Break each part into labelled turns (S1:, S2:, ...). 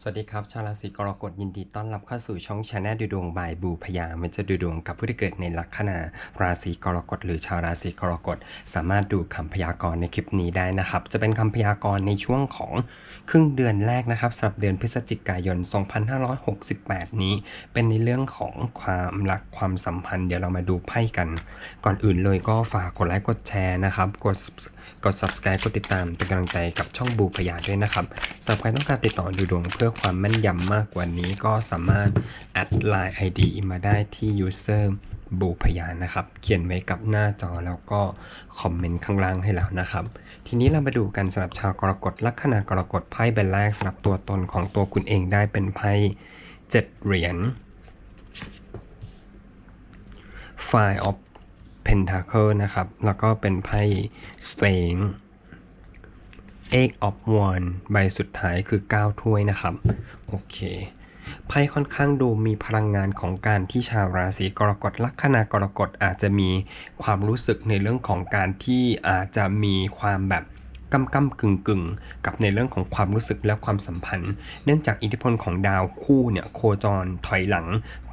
S1: สวัสดีครับ ชาวราศีกรกฎยินดีต้อนรับเข้าสู่ช่องชาแนลดูดวงบายบูพยามันจะดูดวงกับผู้ที่เกิดในลัคนาราศีกรกฎหรือชาวราศีกรกฎสามารถดูคำพยากรณ์ในคลิปนี้ได้นะครับ จะเป็นคำพยากรณ์ในช่วงของครึ่งเดือนแรกนะครับสำหรับเดือนพฤศจิกายน 2568 นี้ เป็นในเรื่องของความรักความสัมพันธ์เดี๋ยวเรามาดูไพ่กัน ก่อนอื่นเลยก็ฝากกดไลค์กดแชร์นะครับกดกด subscribe กดติดตามเป็นกำลังใจกับช่องบูพยาด้วยนะครับสำหรับใครต้องการติดต่อดูดวงเพื่อื่อความแม่นยำมากกว่านี้ก็สามารถแอดไลน์ ID มาได้ที่ user บูพยานะครับ เขียนไว้กับหน้าจอแล้วก็คอมเมนต์ข้างล่างให้แล้วนะครับ ทีนี้เรามาดูกันสำหรับชาวกรกฎลัคนากรกฎไพ่ใบแรกสำหรับตัวตนของตัวคุณเองได้เป็นไพ่เจ็ดเหรียญ Five of Pentacle นะครับ แล้วก็เป็นไพ่ Strength Eight of Wands ใบสุดท้ายคือ 9 ถ้วยนะครับ โอเคไพ่ค่อนข้างดูมีพลังงานของการที่ชาวราศีกรกฎลัคนากรกฎอาจจะมีความรู้สึกในเรื่องของการที่อาจจะมีความแบบกำกำกึ่งกึ่งกับในเรื่องของความรู้สึกและความสัมพันธ์ เนื่องจากอิทธิพลของดาวคู่เนี่ยโคจรถอยหลัง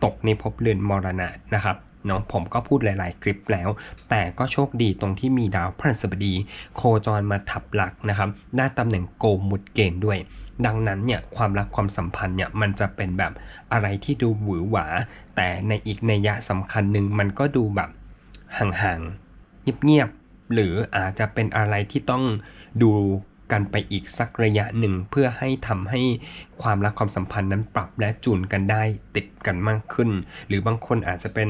S1: ตกในภพเรือนมรณะนะครับ เนาะผมก็พูดหลาย ๆ คลิปแล้ว แต่ก็โชคดีตรงที่มีดาวพฤหัสบดี โคจรมาทับหลักนะครับได้ตำแหน่งโกมุดเกณฑ์ด้วย ดังนั้นเนี่ยความรักความสัมพันธ์เนี่ยมันจะเป็นแบบอะไรที่ดูหวือหวา แต่ในอีกในยยะสำคัญหนึ่งมันก็ดูแบบห่าง ๆ เงียบ ๆ หรืออาจจะเป็นอะไรที่ต้องดูกันไปอีกสักระยะหนึ่งเพื่อให้ทำให้ความรักความสัมพันธ์นั้นปรับและจูนกันได้ติดกันมากขึ้น หรือบางคนอาจจะเป็น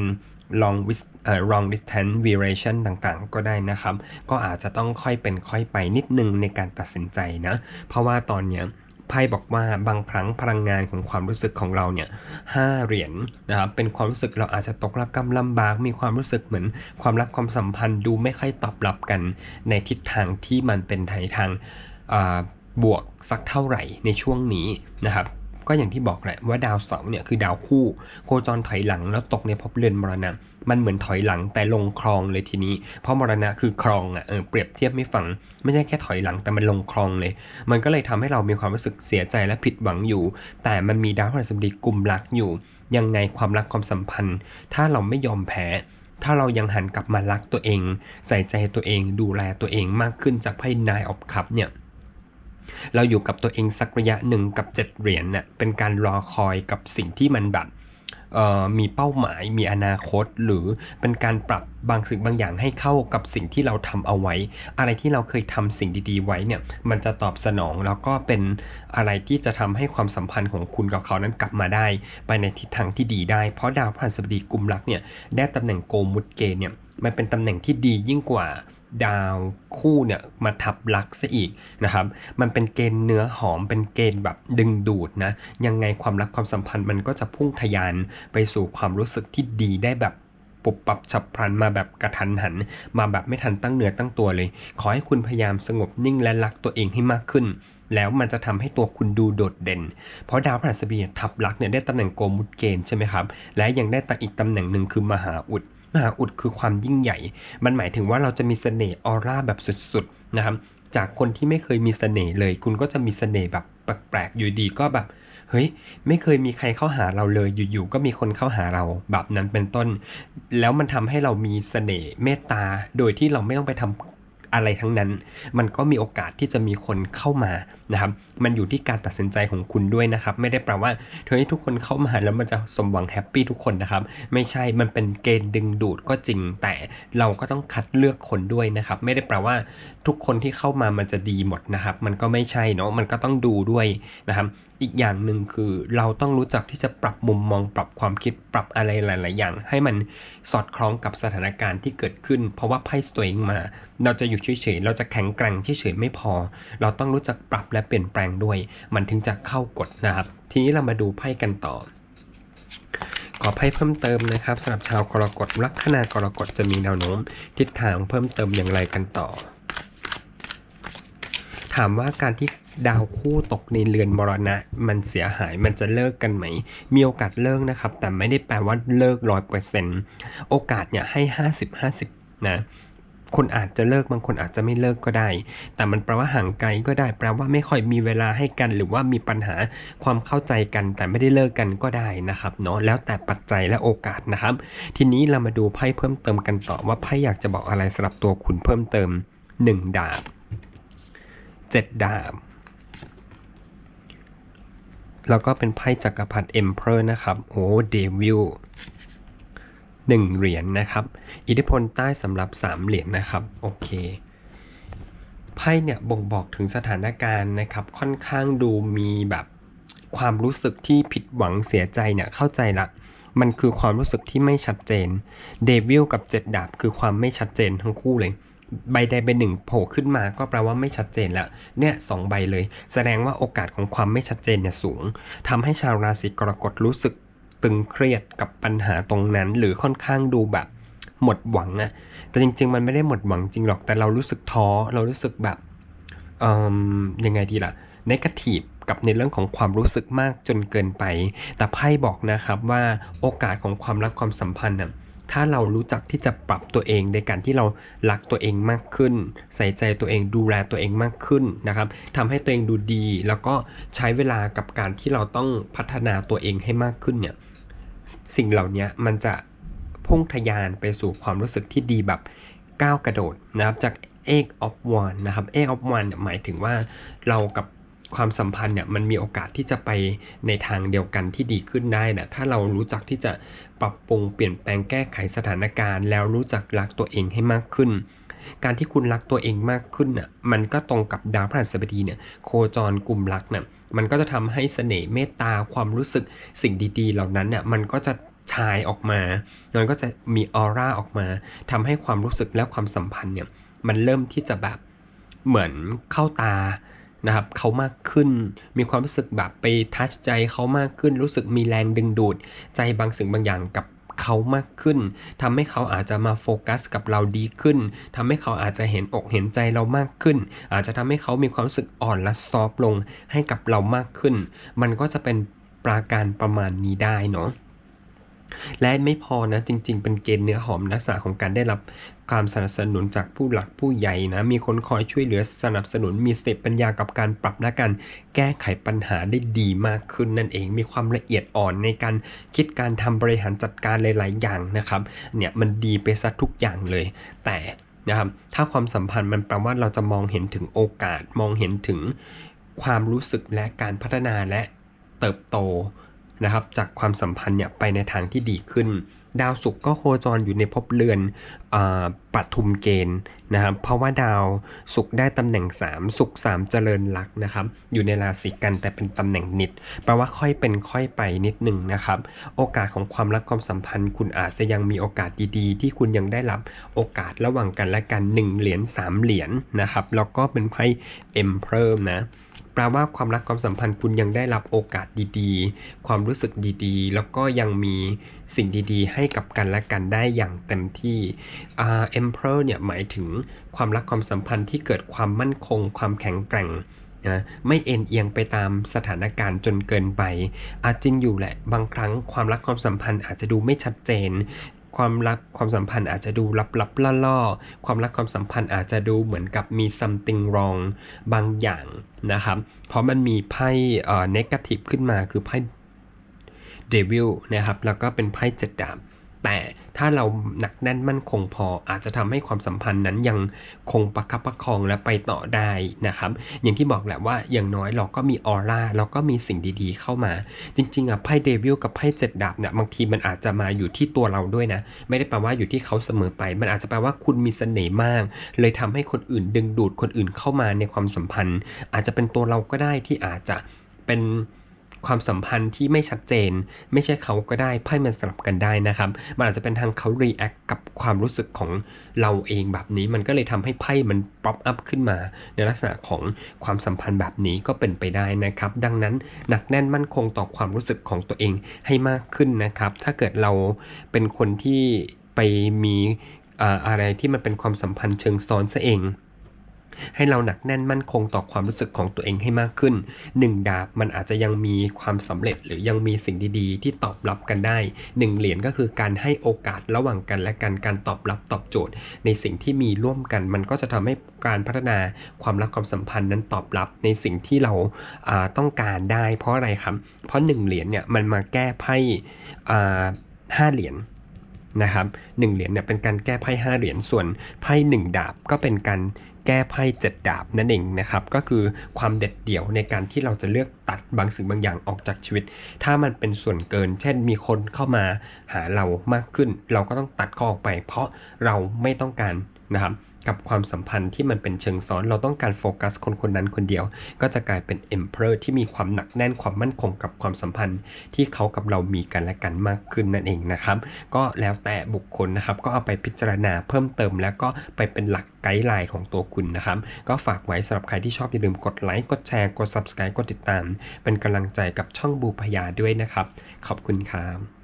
S1: long with เอ่อ long distance variation ต่างๆ ก็ได้นะครับ ก็อาจจะต้องค่อยเป็นค่อยไปนิดนึงในการตัดสินใจนะ เพราะว่าตอนเนี้ยไพ่บอกว่าบางครั้งพลังงานของความรู้สึกของเราเนี่ยห้าเหรียญนะครับเป็นความรู้สึกเราอาจจะตกระกำลำบากมีความรู้สึกเหมือน ความรักความสัมพันธ์ดูไม่ค่อยตอบรับกัน ในทิศทางที่มันเป็นทางทางบวกสักเท่าไหร่ในช่วงนี้นะครับ ก็อย่างที่บอกแหละว่าดาวเสาร์เนี่ยคือดาวคู่ โคจรถอยหลังแล้วตกในภพเรือนมรณะ มันเหมือนถอยหลังแต่ลงคลองเลยทีนี้ เพราะมรณะคือคลองอะเออเปรียบเทียบไม่ฟัง ไม่ใช่แค่ถอยหลังแต่มันลงคลองเลย มันก็เลยทำให้เรามีความรู้สึกเสียใจและผิดหวังอยู่ แต่มันมีดาวพฤหัสบดีกลุ่มรักอยู่ ยังไงความรักความสัมพันธ์ ถ้าเราไม่ยอมแพ้ถ้าเรายังหันกลับมารักตัวเอง ใส่ใจตัวเองดูแลตัวเองมากขึ้นจากไพ่นายออฟคัพเนี่ย เราอยู่กับตัวเองสักระยะหนึ่งกับเจ็ดเหรียญเน่ะเป็นการรอคอยกับสิ่งที่มันแบบมีเป้าหมายมีอนาคต หรือเป็นการปรับบางสิ่งบางอย่างให้เข้ากับสิ่งที่เราทำเอาไว้ อะไรที่เราเคยทำสิ่งดีๆไว้เนี่ยมันจะตอบสนองแล้วก็เป็นอะไรที่จะทำให้ความสัมพันธ์ของคุณกับเขานั้นกลับมาได้ ไปในทิศทางที่ดีได้ เพราะดาวพฤหัสบดีกุมรักเนี่ยได้ตำแหน่งโกมุตเกเนี่ยมันเป็นตำแหน่งที่ดียิ่งกว่าดาวคู่เนี่ยมาทับลักซะอีกนะครับ มันเป็นเกณฑ์เนื้อหอมเป็นเกณฑ์แบบดึงดูดนะ ยังไงความรักความสัมพันธ์มันก็จะพุ่งทะยานไปสู่ความรู้สึกที่ดีได้แบบปุบปับฉับพลันมาแบบกระทันหัน มาแบบไม่ทันตั้งเนื้อตั้งตัวเลย ขอให้คุณพยายามสงบนิ่งและรักตัวเองให้มากขึ้น แล้วมันจะทำให้ตัวคุณดูโดดเด่น เพราะดาวพฤหัสบดีทับลักเนี่ยได้ตำแหน่งโกมุตเกณฑ์ใช่ไหมครับ และยังได้ตั้งอีกตำแหน่งหนึ่งคือมหาอุด มหาอุดคือความยิ่งใหญ่ มันหมายถึงว่าเราจะมีเสน่ห์ออร่าแบบสุดๆนะครับ จากคนที่ไม่เคยมีเสน่ห์เลย คุณก็จะมีเสน่ห์แบบแปลกๆอยู่ดีก็แบบเฮ้ยไม่เคยมีใครเข้าหาเราเลยอยู่ๆก็มีคนเข้าหาเราแบบนั้นเป็นต้น แล้วมันทำให้เรามีเสน่ห์เมตตา โดยที่เราไม่ต้องไปทำอะไรทั้งนั้น มันก็มีโอกาสที่จะมีคนเข้ามานะครับมันอยู่ที่การตัดสินใจของคุณด้วยนะครับไม่ได้แปลว่าเฮ้ทุกคนเข้ามาแล้วมันจะสมหวังแฮปปี้ทุกคนนะครับไม่ใช่มันเป็นเกณฑ์ดึงดูดก็จริง แต่เราก็ต้องคัดเลือกคนด้วยนะครับไม่ได้แปลว่าทุกคนที่เข้ามามันจะดีหมดนะครับมันก็ไม่ใช่เนาะมันก็ต้องดูด้วยนะครับอีกอย่างหนึ่งคือเราต้องรู้จักที่จะปรับมุมมองปรับความคิดปรับอะไรหลาย ๆ อย่าง ให้มันสอดคล้องกับสถานการณ์ที่เกิดขึ้น เพราะว่าไพ่สตัวเองมา เราจะอยู่เฉย ๆ เราจะแข็งแกร่งเฉย ๆ ไม่พอ เราต้องรู้จักปรับและเปลี่ยนแปลงด้วย มันถึงจะเข้ากฎนะครับ ทีนี้เรามาดูไพ่กันต่อ ขอไพ่เพิ่มเติมนะครับสำหรับชาวกรกฎลัคนากรกฎจะมีแนวโน้ม ทิศทางเพิ่มเติมอย่างไรกันต่อ ถามว่าการที่ดาวคู่ตกในเรือนมรณะ มันเสียหายมันจะเลิกกันไหม มีโอกาสเลิกนะครับ แต่ไม่ได้แปลว่าเลิกร้อยเปอร์เซ็นต์โอกาสเนี่ยให้ห้าสิบห้าสิบนะ คนอาจจะเลิกบางคนอาจจะไม่เลิกก็ได้ แต่มันแปลว่าห่างไกลก็ได้ แปลว่าไม่ค่อยมีเวลาให้กัน หรือว่ามีปัญหาความเข้าใจกัน แต่ไม่ได้เลิกกันก็ได้นะครับเนาะแล้วแต่ปัจจัยและโอกาสนะครับ ทีนี้เรามาดูไพ่เพิ่มเติมกันต่อว่าไพ่อยากจะบอกอะไรสำหรับตัวคุณเพิ่มเติม 1 ดาบ 7 ดาบแล้วก็เป็นไพ่จักรพรรดิเอ็มเพอร์นะครับ โอ้เดวิล หนึ่งเหรียญนะครับ อิทธิพลใต้สำหรับ 3 เหรียญนะครับ โอเค ไพ่เนี่ยบ่งบอกถึงสถานการณ์นะครับ ค่อนข้างดูมีแบบความรู้สึกที่ผิดหวังเสียใจเนี่ยเข้าใจละ มันคือความรู้สึกที่ไม่ชัดเจน เดวิลกับเจ็ดดาบคือความไม่ชัดเจนทั้งคู่เลย ใบใดใบหนึ่งโผล่ขึ้นมาก็แปลว่าไม่ชัดเจนแล้ว เนี่ยสองใบเลย แสดงว่าโอกาสของความไม่ชัดเจนเนี่ยสูงทำให้ชาวราศีกรกฎรู้สึก ตึงเครียดกับปัญหาตรงนั้น หรือค่อนข้างดูแบบหมดหวังอะแต่จริง ๆ มันไม่ได้หมดหวังจริงหรอก แต่เรารู้สึกท้อ เรารู้สึกแบบยังไงดีล่ะ n นกาทีฟกับในเรื่องของความรู้สึกมากจนเกินไป แต่ไพ่บอกนะครับว่าโอกาสของความรักความสัมพันธ์น่ะถ้าเรารู้จักที่จะปรับตัวเองในการที่เรารักตัวเองมากขึ้น ใส่ใจตัวเองดูแลตัวเองมากขึ้นนะครับทำให้ตัวเองดูดี แล้วก็ใช้เวลากับการที่เราต้องพัฒนาตัวเองให้มากขึ้นเนี่ย สิ่งเหล่านี้มันจะพุ่งทะยานไปสู่ความรู้สึกที่ดีแบบก้าวกระโดดนะครับจาก egg of one นะครับ egg of one เนี่ยหมายถึงว่าเรากับความสัมพันธ์เนี่ยมันมีโอกาสที่จะไปในทางเดียวกันที่ดีขึ้นได้นะถ้าเรารู้จักที่จะปรับปรุงเปลี่ยนแปลงแก้ไขสถานการณ์ แล้วรู้จักรักตัวเองให้มากขึ้น การที่คุณรักตัวเองมากขึ้นน่ะมันก็ตรงกับดาวพฤหัสบดีเนี่ยโคจรกลุ่มรักน่ะ มันก็จะทำให้เสน่ห์เมตตาความรู้สึกสิ่งดี ๆ เหล่านั้นเนี่ยมันก็จะชายออกมา มันก็จะมีออร่าออกมาทำให้ความรู้สึกและความสัมพันธ์เนี่ยมันเริ่มที่จะแบบเหมือนเข้าตานะครับเขามากขึ้นมีความรู้สึกแบบไปทัชใจเขามากขึ้นรู้สึกมีแรงดึงดูดใจบางสิ่งบางอย่างกับ เขามากขึ้นทำให้เขาอาจจะมาโฟกัสกับเราดีขึ้นทำให้เขาอาจจะเห็นอกเห็นใจเรามากขึ้น อาจจะทำให้เขามีความรู้สึกอ่อนและซอฟลงให้กับเรามากขึ้น มันก็จะเป็นปราการประมาณนี้ได้เนาะ และไม่พอนะจริง ๆ เป็นเกณฑ์เนื้อหอมลักษณะของการได้รับการสนับสนุนจากผู้หลักผู้ใหญ่นะ มีคนคอยช่วยเหลือสนับสนุน มีสติปัญญากับการปรับและการแก้ไขปัญหาได้ดีมากขึ้นนั่นเอง มีความละเอียดอ่อนในการคิดการทำบริหารจัดการหลาย ๆ อย่างนะครับ เนี่ยมันดีไปซะทุกอย่างเลย แต่นะครับ ถ้าความสัมพันธ์มันแปลว่าเราจะมองเห็นถึงโอกาส มองเห็นถึงความรู้สึกและการพัฒนาและเติบโต นะครับจากความสัมพันธ์เนี่ยไปในทางที่ดีขึ้น ดาวศุกร์ก็โคจรอยู่ในภพเรือนอปัทุมเกณฑ์นะครับเพราะว่าดาวศุกร์ได้ตำแหน่ง 3 ศุกร์3เจริญลักนะครับอยู่ในราศีกันแต่เป็นตำแหน่งนิดแปลว่าค่อยเป็นค่อยไปนิดหนึ่งนะครับโอกาสของความรักความสัมพันธ์ คุณอาจจะยังมีโอกาสดีๆ ที่คุณยังได้รับโอกาสระหว่างกันและกัน 1 เหรียญ3เหรียญนะครับแล้วก็เป็นไพ่เอ็มเพิ่มนะ แปลว่าความรักความสัมพันธ์คุณยังได้รับโอกาสดีๆ ความรู้สึกดีๆ แล้วก็ยังมีสิ่งดีๆ ให้กับกันและกันได้อย่างเต็มที่อ่า Emperor เนี่ยหมายถึงความรักความสัมพันธ์ที่เกิดความมั่นคง ความแข็งแกร่งนะไม่เอ็นเอียงไปตามสถานการณ์จนเกินไป อาจจริงอยู่แหละ บางครั้งความรักความสัมพันธ์อาจจะดูไม่ชัดเจน ความรักความสัมพันธ์อาจจะดูลับๆล่อๆความรักความสัมพันธ์อาจจะดูเหมือนกับมี something wrong บางอย่างนะครับ เพราะมันมีไพ่เอ่อ negative ขึ้นมาคือไพ่ devil นะครับ แล้วก็เป็นไพ่เจ็ดดาบ แต่ถ้าเราหนักแน่นมั่นคงพออาจจะทำให้ความสัมพันธ์นั้นยังคงประคับประคองและไปต่อได้นะครับ อย่างที่บอกแหละว่าอย่างน้อยเราก็มีออร่าเราก็มีสิ่งดีๆเข้ามา จริงๆอะไพ่เดวิลกับไพ่เจ็ดดาบเนี่ยบางทีมันอาจจะมาอยู่ที่ตัวเราด้วยนะ ไม่ได้แปลว่าอยู่ที่เขาเสมอไป มันอาจจะแปลว่าคุณมีเสน่ห์มาก เลยทำให้คนอื่นดึงดูดคนอื่นเข้ามาในความสัมพันธ์ อาจจะเป็นตัวเราก็ได้ที่อาจจะเป็น ความสัมพันธ์ที่ไม่ชัดเจน ไม่ใช่เขาก็ได้ไพ่มันสลับกันได้นะครับ มันอาจจะเป็นทางเขา react กับความรู้สึกของเราเองแบบนี้ มันก็เลยทำให้ไพ่มัน pop up ขึ้นมา ในลักษณะของความสัมพันธ์แบบนี้ก็เป็นไปได้นะครับ ดังนั้นหนักแน่นมั่นคงต่อความรู้สึกของตัวเองให้มากขึ้นนะครับ ถ้าเกิดเราเป็นคนที่ไปมีอะไรที่มันเป็นความสัมพันธ์เชิงซ้อนซะเอง ให้เราหนักแน่นมั่นคงต่อความรู้สึกของตัวเองให้มากขึ้นหนึ่งดาบมันอาจจะยังมีความสำเร็จหรือยังมีสิ่งดีๆ ที่ตอบรับกันได้หนึ่งเหรียญก็คือการให้โอกาสระหว่างกันและกันการตอบรับตอบโจทย์ ในสิ่งที่มีร่วมกัน มันก็จะทำให้การพัฒนาความรักความสัมพันธ์นั้นตอบรับในสิ่งที่เราาต้องการได้ เพราะอะไรครับ เพราะหนึ่งเหรียญเนี่ยมันมาแก้ไพ่ห้าเหรียญ นะครับหนึ่งเหรียญเนี่ยเป็นการแก้ไพ่ห้าเหรียญส่วนไพ่หนึ่งดาบก็เป็นการแก้ไพ่เจ็ดดาบนั่นเองนะครับ ก็คือความเด็ดเดี่ยวในการที่เราจะเลือกตัดบางสิ่งบางอย่างออกจากชีวิต ถ้ามันเป็นส่วนเกิน เช่นมีคนเข้ามาหาเรามากขึ้น เราก็ต้องตัดข้อออกไป เพราะเราไม่ต้องการนะครับ กับความสัมพันธ์ที่มันเป็นเชิงซ้อน เราต้องการโฟกัสคนคนนั้นคนเดียว ก็จะกลายเป็น Emperor ที่มีความหนักแน่นความมั่นคงกับความสัมพันธ์ ที่เขากับเรามีกันและกันมากขึ้นนั่นเองนะครับ ก็แล้วแต่บุคคลนะครับ ก็เอาไปพิจารณาเพิ่มเติม แล้วก็ไปเป็นหลักไกด์ไลน์ของตัวคุณนะครับ ก็ฝากไว้สำหรับใครที่ชอบอย่าลืมกดไลค์กดแชร์กด subscribe กดติดตาม เป็นกำลังใจกับช่องบูพยาด้วยนะครับ ขอบคุณครับ